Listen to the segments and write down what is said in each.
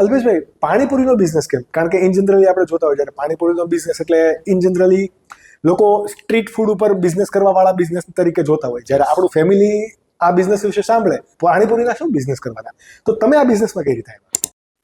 અલ્પેશભાઈ, પાણીપુરીનો business કેમ? કારણ કે ઇન જનરલી આપણે જોતા હોય જ્યારે પાણીપુરીનો બિઝનેસ એટલે ઇન જનરલી લોકો સ્ટ્રીટ ફૂડ ઉપર બિઝનેસ કરવા વાળા બિઝનેસ તરીકે જોતા હોય. જ્યારે આપણું ફેમિલી આ બિઝનેસ વિશે સાંભળે પાણીપુરીના શું બિઝનેસ કરવાના? તો તમે આ બિઝનેસમાં કઈ રીતે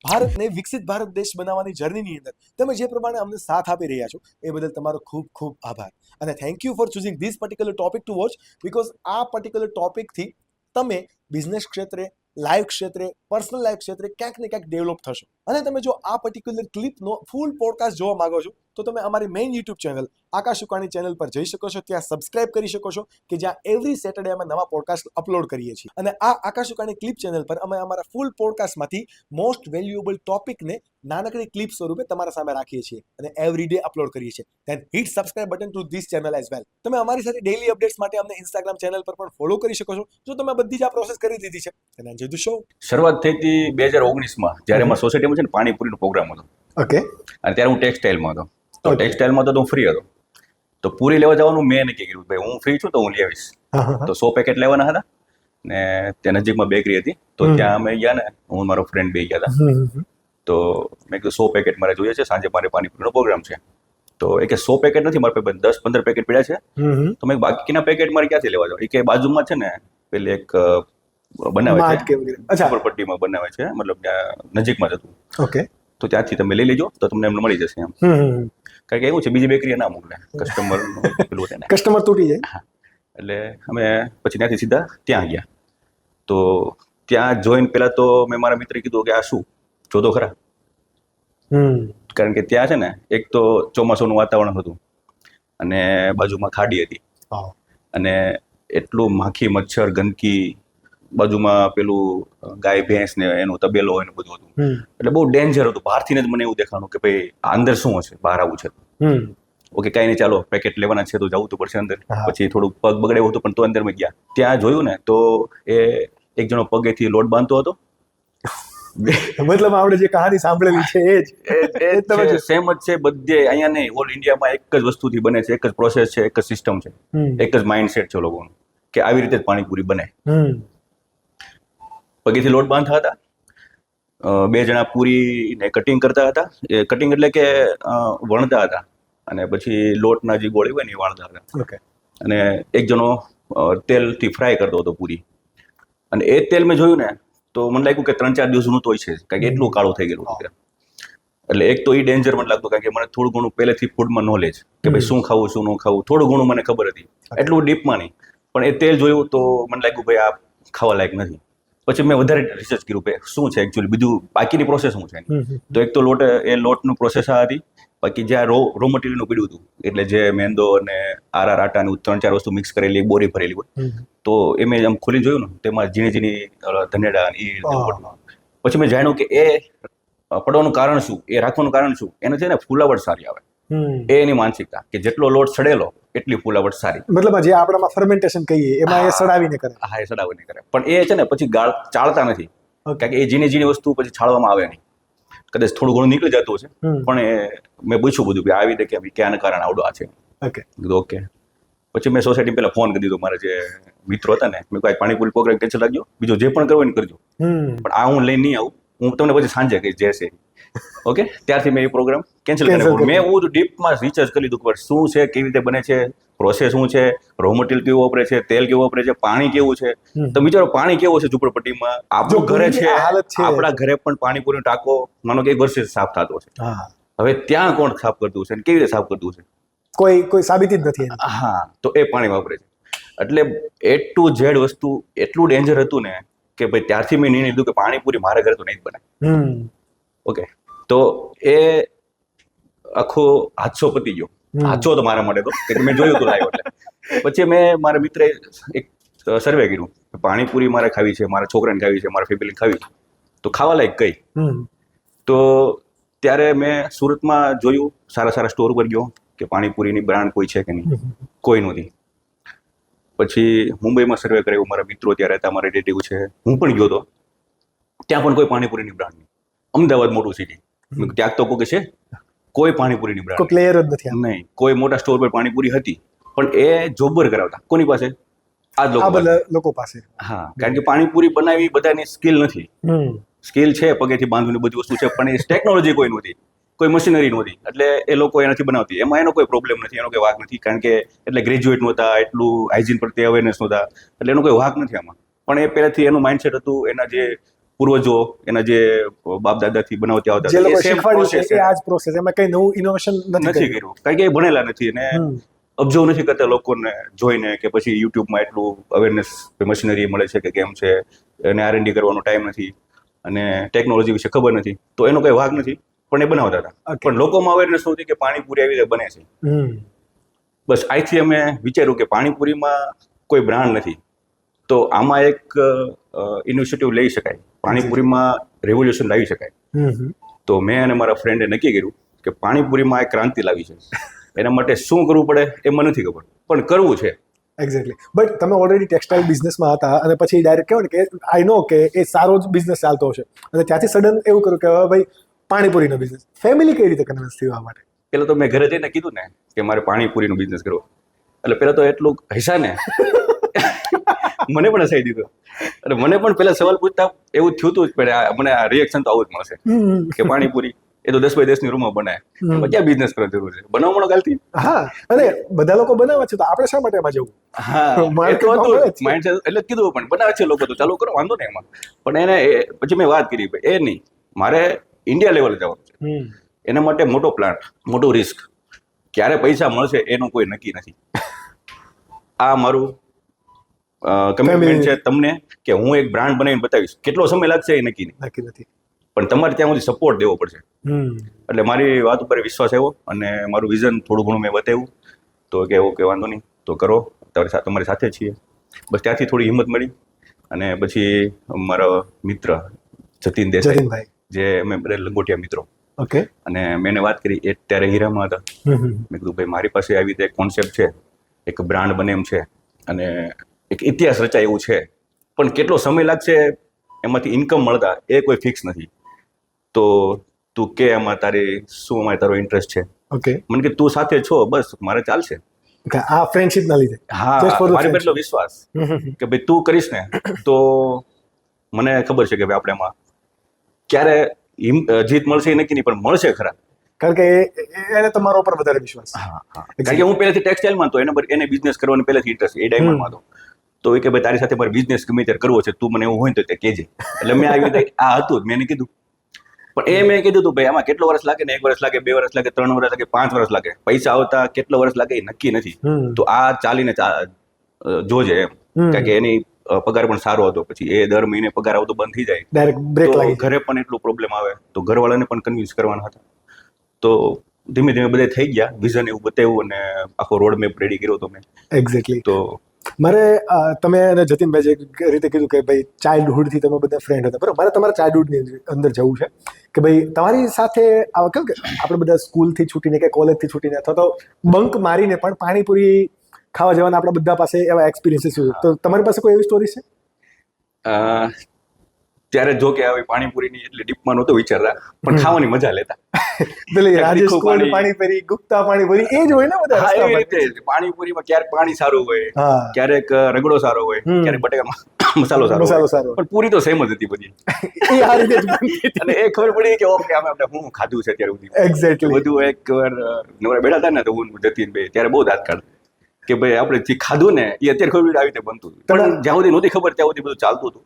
ભારતને વિકસિત ભારત દેશ બનાવવાની જર્નીની અંદર તમે જે પ્રમાણે અમને સાથ આપી રહ્યા છો, એ બદલ તમારો ખૂબ ખૂબ આભાર. અને thank you for choosing this particular topic to watch because આ પર્ટિક્યુલર ટોપિકથી તમે બિઝનેસ ક્ષેત્રે લાઈફ ક્ષેત્રે પર્સનલ લાઈફ ક્ષેત્રે ક્યાંક ને ક્યાંક ડેવલપ થશો. અને તમે જો આ પર્ટિક્યુલર ક્લિપનો ફૂલ પોડકાસ્ટ જોવા માંગો છો તો તમે અમારી main YouTube channel Akash Ukani channel પર જઈ શકો છો. ત્યાં સબસ્ક્રાઇબ કરી શકો છો કે જ્યાં એવરી સેટરડે અમે નવા પોડકાસ્ટ અપલોડ કરીએ છીએ. અને આ આકાશ ઉકાણી ક્લિપ ચેનલ પર અમે અમારા ફૂલ પોડકાસ્ટમાંથી મોસ્ટ વેલ્યુએબલ ટોપિકને નાનકડી ક્લિપ સ્વરૂપે તમારા સામે રાખીએ છીએ અને એવરી ડે અપલોડ કરીએ છીએ. Then hit subscribe button to this channel as well તમે અમારી સાથે ડેલી અપડેટ્સ માટે અમને ઇન્સ્ટાગ્રામ ચેનલ પર પણ ફોલો કરી શકો છો. જો તમે બધી જ આ પ્રોસેસ કરી દીધી છે અને એન્જોય ધ શો શરૂઆત થઈ હતી બે હજાર ઓગણીસમાં જ્યારે અમારા સોસાયટીમાં છે ને પાણીપુરીનો પ્રોગ્રામ હતો. ઓકે અને ત્યારે હું ટેક્સટાઇલમાં હતો. તો. ટેક્સટાઇલમાં તો હું ફ્રી હતો. તો પૂરી લેવા જવાનું મેં નક્કી કર્યું ભાઈ હું ફ્રી છું તો હું લઈ આવીશ. તો સો પેકેટ લેવાના હતા ને ત્યાં નજીકમાં બેકરી હતી. તો ત્યાં અમે ગયા ને હું મારો ફ્રેન્ડ બે ગયા હતા. તો મેં કીધું સો પેકેટ મારે જોઈએ છે સાંજે મારે પાણીપુરીનો પ્રોગ્રામ છે. તો એ કે સો પેકેટ નથી મારે પાસે દસ પંદર પેકેટ પડ્યા છે. તો મેં બાકીના પેકેટ મારે ક્યાંથી લેવા જાવ? એ કે બાજુમાં છે ને પેલી એક બનાવે છે. અચ્છા. ઝુંપડપટ્ટીમાં બનાવે છે મતલબ ત્યાં નજીકમાં જ હતું. ઓકે. તો ત્યાંથી તમે લઈ લેજો તો તમને એમને મળી જશે એમ. કારણ કે એવું છે બીજી બેકરી ના મોકલે. કસ્ટમર પેલું કસ્ટમર તૂટી જાય. એટલે અમે પછી ત્યાંથી સીધા ત્યાં ગયા. તો ત્યાં જોઈને પેલા તો મેં મારા મિત્રે કીધું કે આ શું? જોતો ખરા. કારણ કે ત્યાં છે ને એક તો ચોમાસાનું વાતાવરણ હતું. અને બાજુમાં ખાડી હતી. અને એટલું માખી મચ્છર ગંદકી બાજુમાં પેલું ગાય ભેંસ ને એનું તબેલો હોય ને બધું હતું. એટલે બહુ ડેન્જર હતું. બહારથી જ મને એવું દેખાણું કે ભાઈ અંદર શું હશે? બહાર આવું છે ઓકે કાંઈ નહીં ચાલો પેકેટ લેવાના છે તો જવું તો પડશે અંદર. પછી થોડુંક પગ બગડે એવું હતું પણ તો અંદર મેં ગયા. ત્યાં જોયું ને તો એ એક જણો પગેથી લોટ બાંધતો હતો. મતલબ આપણે જે કહાની સાંભળેલી છે એ જ. એ તમે સેમ જ છે બધે અહીંયા નહીં. ઓલ ઇન્ડિયામાં એક જ વસ્તુથી બને છે. એક જ પ્રોસેસ છે એક જ સિસ્ટમ છે. એક જ માઇન્ડસેટ છે લોકોનું કે આવી રીતે જ પાણીપુરી બને. પગેથી લોટ બાંધતા હતા. બે જણા પૂરીને કટિંગ કરતા હતા. એ કટિંગ એટલે કે વણતા હતા. અને પછી લોટના જે ગોળી હોય ને એ વાળતા હતા. ઓકે. અને એક જણો તેલથી ફ્રાય કરતો હતો પૂરી. અને એ તેલ મેં જોયું ને તો મને લાગ્યું કે ત્રણ ચાર દિવસનું તો છે. કારણ કે એટલું કાળું થઈ ગયેલું હતું. એટલે એક તો એ ડેન્જર મને લાગતું કારણ કે મને થોડું ઘણું પહેલેથી ફૂડમાં નોલેજ કે ભાઈ શું ખાવું શું ન ખાવું થોડું ઘણું મને ખબર હતી. એટલું ડીપમાં નહીં. પણ એ તેલ જોયું તો મને લાગ્યું ભાઈ આ ખાવા લાયક નથી. પછી મેં વધારે રિસર્ચ કર્યું કે શું છે એકચ્યુઅલી બીજું બાકીની પ્રોસેસ શું છે. તો એક તો લોટ એ લોટનું પ્રોસેસ આ હતી. બાકી જ્યાં રો રો મટીરિયલનું પીડ્યું હતું એટલે જે મેંદો અને આરા આટા અને ત્રણ ચાર વસ્તુ મિક્સ કરેલી બોરી ભરેલી હોય. તો એ મેં આમ ખોલી જોયું ને તેમાં ઝીણી ઝીણી ધનેડા એ. પછી મેં જાણ્યું કે એ પડવાનું કારણ શું? એ રાખવાનું કારણ શું? એને છે ને ફૂલાવટ સારી આવે. એ એની માનસિકતા કે જેટલો લોટ સડેલો એટલી ફૂલાવટ સારી. મતલબ જે આપણામાં ફર્મેન્ટેશન કહીએ એમાં એ સડાવીને કરે. હા એ સડાવીને કરે. પણ એ છે ને પછી ગાળ ચાળતા નથી. કારણ કે એ ઝીણી ઝીણી વસ્તુ પછી છાળવામાં આવે નહીં. કદાચ થોડું ઘણું નીકળી જતું હશે પણ એ મેં પૂછ્યું બધું કે આવી રીતે કે ભાઈ ક્યાં કારણ આવડો આ છે? ઓકે. ઓકે. પછી મેં સોસાયટી પહેલા ફોન કરી દીધો મારા જે મિત્રો હતા ને મેં કોઈ પાણીપુરી પ્રોગ્રામ કેન્સલ રાખજો બીજો જે પણ કરવો એને કરજો. પણ આ હું લઈને નહીં આવું. હું તમને પછી સાંજે કહીશ જે છે ઓકે? ત્યારથી મેં એ પ્રોગ્રામ કેન્સલ Cancel કરી કરી મેં હું ડીપમાં રિસર્ચ કરી લીધું કે શું છે કેવી રીતે બને છે પ્રોસેસ શું છે રો મટીરિયલ કેવું વાપરે છે તેલ કેવું વાપરે છે પાણી કેવું છે? તો વિચારો પાણી કેવું છે ઝુંપડપટ્ટીમાં? આપણું ઘરે છે. આપણા ઘરે પણ પાણીપુરી ટાંકો માનો કે એક વર્ષે સાફ થતો છે. હવે ત્યાં કોણ સાફ કરતું છે કેવી રીતે સાફ કરતું છે કોઈ કોઈ સાબિતી જ નથી હા તો એ પાણી વાપરે છે. એટલે એ ટુ ઝેડ વસ્તુ એટલું ડેન્જર હતું ને કે ભાઈ ત્યારથી મેં નિર્ણય લીધું કે પાણીપુરી મારા ઘરે તો નહીં જ બને ઓકે? તો એ આખો હાદસો પતી ગયો. હાથો તો મારા માટે તો મેં જોયું હતું લાઈવ એટલે. પછી મેં મારા મિત્રે એક સર્વે કર્યું પાણીપુરી મારે ખાવી છે મારા છોકરાને ખાવી છે મારા ફેમિલીને ખાવી છે. તો ખાવા લાયક કઈ? તો ત્યારે મેં સુરતમાં જોયું સારા સારા સ્ટોર પર ગયો કે પાણીપુરીની બ્રાન્ડ કોઈ છે કે નહીં? કોઈ નહોતી. પછી મુંબઈમાં સર્વે કર્યો મારા મિત્રો ત્યાં રહેતા મારા રિલેટિવ છે. હું પણ ગયો હતો. ત્યાં પણ કોઈ પાણીપુરીની બ્રાન્ડ નહીં. અમદાવાદ મોટું સિટી ત્યાં તો કોઈ છે? કોઈ પાણીપુરીની બ્રાન્ડ. પ્લેયર જ નથી નહીં કોઈ મોટા સ્ટોર પર પાણીપુરી હતી પણ એ જોબર કરાવતા. કોની પાસે? આ લોકો લોકો પાસે. હા કારણ કે પાણીપુરી બનાવી બધાની સ્કિલ નથી. સ્કિલ છે પગેથી બાંધવાની બધી વસ્તુ છે પણ એ ટેકનોલોજી કોઈ નહોતી. કોઈ મશીનરી નહોતી. એટલે એ લોકો એનાથી બનાવતી. એમાં એનો કોઈ પ્રોબ્લેમ નથી એનો કોઈ વાક નથી કારણ કે એટલે ગ્રેજ્યુએટ નહોતા એટલું હાઇજીન પ્રત્યે અવેરનેસ નહોતા. એટલે એનો કોઈ વાક નથી આમાં. પણ એ પહેલાંથી એનું માઇન્ડસેટ હતું એના જે પૂર્વજો એના જે બાપ દાદાથી બનાવતા આવતા જે લોકો શીખવાડ્યું છે એ આ જ પ્રોસેસ એમાં કઈ નવું ઇનોવેશન નથી કર્યું. કારણ કે એ ભણેલા નથી અને અબજો નથી કરતા લોકોને જોઈને કે પછી યુટ્યુબમાં એટલું અવેરનેસ મશીનરી મળે છે કે કેમ છે અને આરએનડી કરવાનો ટાઈમ નથી અને ટેકનોલોજી વિશે ખબર નથી. તો એનો કઈ ભાગ નથી પણ એ બનાવતા હતા. પણ લોકોમાં અવેરનેસ નહોતી કે પાણીપુરી આવી રીતે બને છે. બસ આથી અમે વિચાર્યું કે પાણીપુરીમાં કોઈ બ્રાન્ડ નથી. તો આમાં એક ઇનિશિયેટિવ લઈ શકાય. પાણીપુરીમાં રેવોલ્યુશન લાવી શકાય. તો મેં અને મારા ફ્રેન્ડે નક્કી કર્યું કે પાણીપુરીમાં એક ક્રાંતિ લાવી છે. એના માટે શું કરવું પડે એ મને નથી ખબર. પણ કરવું છે. એક્ઝેક્ટલી બટ તમે ઓલરેડી ટેક્સટાઇલ બિઝનેસમાં હતા અને પછી ડાયરેક્ટ કહેવાય ને કે આઈ નો કે એ સારો જ બિઝનેસ ચાલતો હશે. અને ત્યાંથી સડન એવું કર્યું કે હવે ભાઈ પાણીપુરીનો બિઝનેસ ફેમિલી કઈ રીતે કન્વિન્સ થયું આ માટે? પેલા તો મેં ઘરે જઈને કીધું ને કે મારે પાણીપુરીનો બિઝનેસ કરવો. એટલે પેલા તો એટલું હૈસા ને મને પણ હસાઈ દીધો. અને મને પણ પેલા સવાલ પૂછતા એવું થયું હતું જ પણ મને આ રિએક્શન તો આવું જ મળશે. કે પાણીપુરી એ તો દસ બાય દસની રૂમમાં બનાય. હમ. ક્યાં બિઝનેસ કરવાની જરૂર છે? બનાવવાનો કાલથી? હા અને બધા લોકો બનાવે છે તો આપણે શા માટે એમાં જવું? હા એ તો હતું. માઇન્ડ એટલે કીધું પણ બનાવે છે લોકો તો ચાલુ કરો વાંધો નહીં એમાં. પણ એને પછી મેં વાત કરી એ નહીં મારે ઇન્ડિયા લેવલે જવાનું છે. એના માટે મોટો પ્લાન્ટ મોટો રિસ્ક ક્યારે પૈસા મળશે એનું કોઈ નક્કી નથી. આ મારું કમિટમેન્ટ છે તમને કે હું એક બ્રાન્ડ બનાવીને બતાવીશ. કેટલો સમય લાગશે એ નક્કી નહીં. નક્કી નથી. પણ તમારે ત્યાં સુધી સપોર્ટ દેવો પડશે. એટલે મારી વાત ઉપર વિશ્વાસ આવ્યો અને મારું વિઝન થોડું ઘણું મેં બતાવ્યું. તો કે ઓકે વાંધો નહીં. તો કરો. તમારી તમારી સાથે છીએ. બસ ત્યાંથી થોડી હિંમત મળી. અને પછી મારો મિત્ર જતીન દેસાઈ જે અમે બધા લંગોટિયા મિત્રો. ઓકે. અને મેં એને વાત કરી એ ત્યારે હીરામાં હતા. મેં કીધું ભાઈ મારી પાસે આવી રીતે કોન્સેપ્ટ છે. એક બ્રાન્ડ બને એમ છે. અને એક ઇતિહાસ રચાય એવું છે. પણ કેટલો સમય લાગશે એમાંથી ઇન્કમ મળતા એ કોઈ ફિક્સ નથી. તો તું કે એમાં તારી શું અમારે તારો ઇન્ટરેસ્ટ છે? ઓકે મને કે તું સાથે છો બસ મારે ચાલશે. આ ફ્રેન્ડશિપ ના લીધે. હા મારી એટલો વિશ્વાસ. કે ભાઈ તું કરીશ ને તો મને ખબર છે કે ભાઈ આપણે એમાં ક્યારે જીત મળશે એ નક્કી નહીં પણ મળશે ખરા. કારણ કે એને તમારા ઉપર વધારે વિશ્વાસ. હા કારણ કે હું પહેલેથી ટેક્સટાઇલમાં તો એને એને બિઝનેસ કરવાની પહેલેથી ઇન્ટરેસ્ટ એ ડાયમંડમાં હતો. તો એ કે ભાઈ તારી સાથે મારે બિઝનેસ ગમે ત્યારે કરવો છે તું મને એવું હોય તો તે કહેજે. એટલે મેં આવી રીતે આ હતું મેં એને કીધું. પણ એ મેં કીધું હતું ભાઈ આમાં કેટલો વર્ષ લાગે ને? એક વર્ષ લાગે બે વર્ષ લાગે ત્રણ વર્ષ લાગે પાંચ વર્ષ લાગે? પૈસા આવતા કેટલો વર્ષ લાગે એ નક્કી નથી. તો આ ચાલીને જોજે એમ. કારણ કે એની પગાર પણ સારો હતો. પછી એ દર મહિને પગાર આવતો બંધ થઈ જાય. ડાયરેક્ટ બ્રેક લાગી ઘરે પણ એટલો પ્રોબ્લેમ આવે. તો ઘરવાળાને પણ કન્વિન્સ કરવાના હતા. તો ધીમે ધીમે બધે થઈ ગયા. વિઝન એવું બતાવ્યું અને આખો રોડ મેપ રેડી કર્યો તો મેં. એક્ઝેક્ટલી તો મારે તમે અને જતીનભાઈ જે રીતે કીધું કે ભાઈ ચાઇલ્ડહુડથી તમે બધા ફ્રેન્ડ હતા, બરાબર? મારે તમારા ચાઇલ્ડહુડની અંદર જવું છે કે ભાઈ તમારી સાથે આવા કેવું કે આપણે બધા સ્કૂલથી છૂટીને કે કોલેજથી છૂટીને અથવા તો બંક મારીને પણ પાણીપુરી ખાવા જવાના આપણા બધા પાસે એવા એક્સપિરિયન્સીસ હોય તો તમારી પાસે કોઈ એવી સ્ટોરી છે? ત્યારે જો કે હવે પાણીપુરીની એટલે ડીપમાં નહોતો વિચારતા પણ ખાવાની મજા લેતા. એટલે રાજસ્થાન. પાણીપુરી ગુપ્તા પાણીપુરી એ જ હોય ને બધા એવી. રીતે પાણીપુરીમાં ક્યારેક પાણી સારું હોય ક્યારેક રગડો સારો હોય ક્યારેક બટેકા મસાલો સારો મસાલો સારો પણ પૂરી તો સેમ જ હતી બધી. એ આ રીતે અને એ ખબર પડી કે ઓકે અમે આપણે હું ખાધું છે અત્યારે સુધી. એક્ઝેક્ટલી બધું એક વાર નવરા બેઠા હતા ને તો હું જતીન ભાઈ ત્યારે બહુ દાંત કાઢ. કે ભાઈ આપણે જે ખાધું ને એ અત્યારે ખબર આવી રીતે બનતું પણ જ્યાં સુધી નહોતી ખબર ત્યાં સુધી બધું ચાલતું હતું.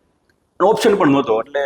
ઓપ્શન પણ નહોતો એટલે